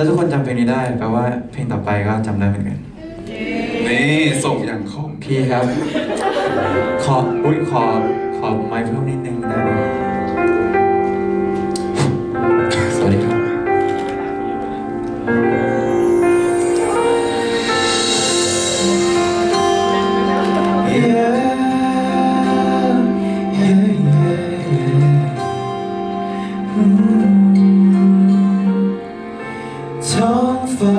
ถ้าทุกคนจำเพลงนี้ได้แปลว่าเพลงต่อไปก็จำได้เหมือนกัน นี่ส่งอย่างคมพี่ครับ ขออุ้ยขอขอไมค์เพิ่มนิดนึงได้ไหม ฟ้า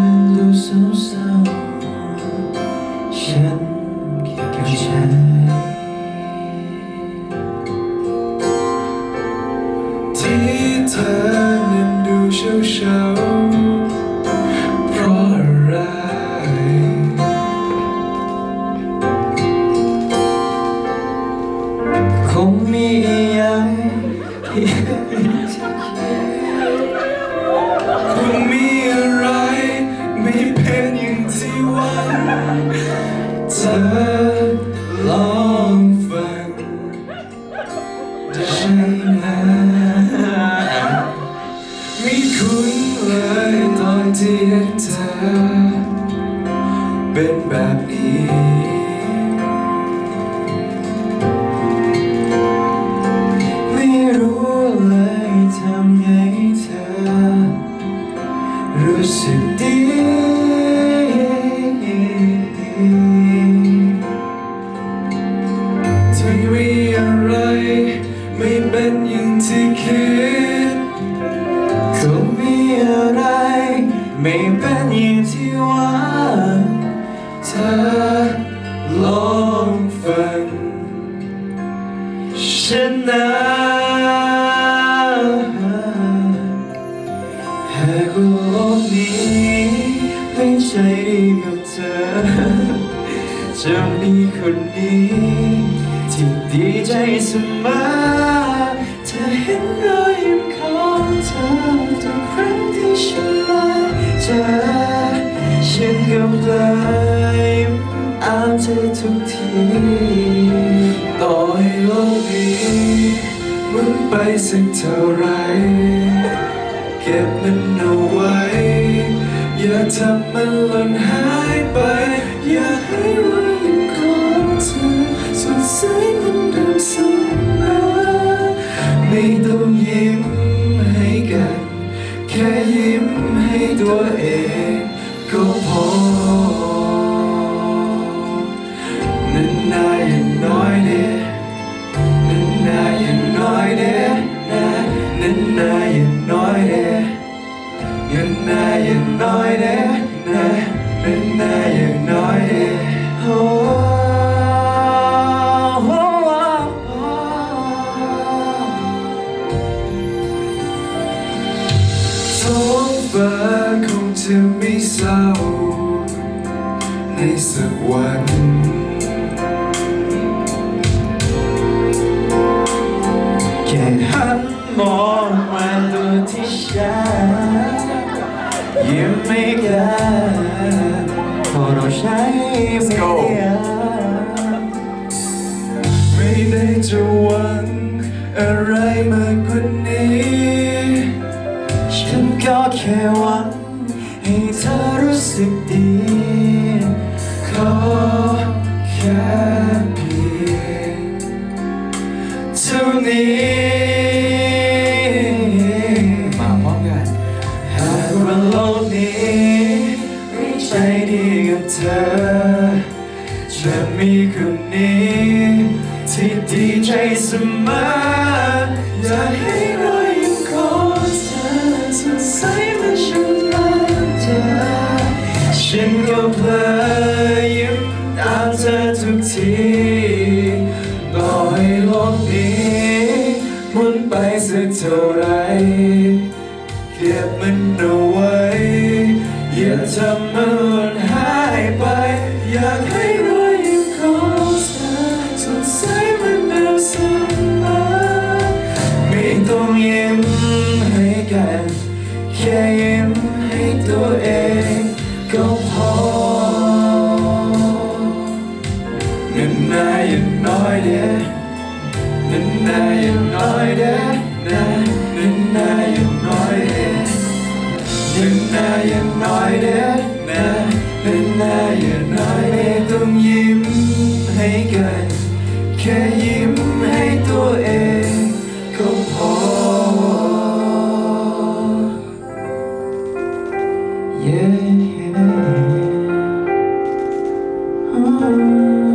มันดูเศร้าๆฉันคิดกับฉันที่เธอนั้นดูเฉาๆเพราะอะไร คงมีอย่างที่ เป็นแบบนี้ ไม่รู้เลยทำไงเธอ รู้สึกดีที่มีอะไร ไม่เป็นอย่างที่คิดคงมีอะไร ไม่เป็นอย่าง อลองฟังฉันนะหากว่าโลกนี้ไม่ใช่ดีกับเธอ จะมีคนนี้ที่ดีใจเสมอเธอเห็นรอ ไปสักเท่าไร เก็บมันเอาไว้ อย่าทำมันหล่นหายไป อย่าให้รอยยิ้มของเธอสดใสเหมือนเดิมเสมอไม่ต้องยิ้มให้กัน แค่ยิ้มให้ตัวเอง ศร้า ในสักวันแค่หันมองมาตัวที่ฉันยิ้มไม่กล้าเพราะเราใช้ไม่ได้ไม่ได้จะหวังอะไรมากกว่านี้ ฉันก็แค่หวัง สึกดี ขอแค่เพียงเท่านี้มาพร้อมกันหากว่าโลกนี้ไม่ใช่ดีกับเธอ จะมีคนนี้ ที่ดีใจเสมออยากให้รอ เพลยยิ้มตามเธอทุกทีต่อให้โลกนี้หมุนไปสักเท่าไรเก็บมันเอาไว้อย่าทำมันหล่ na đừng nói đến đừng na đừng nói đến na đừng na đừng nói đến đừng na đừng nói đến na đừng na đừng nói đến thương ยิ้มให้กันแค่ยิ้มให้ตัวเองก็พอ Yeah, yeah. Oh.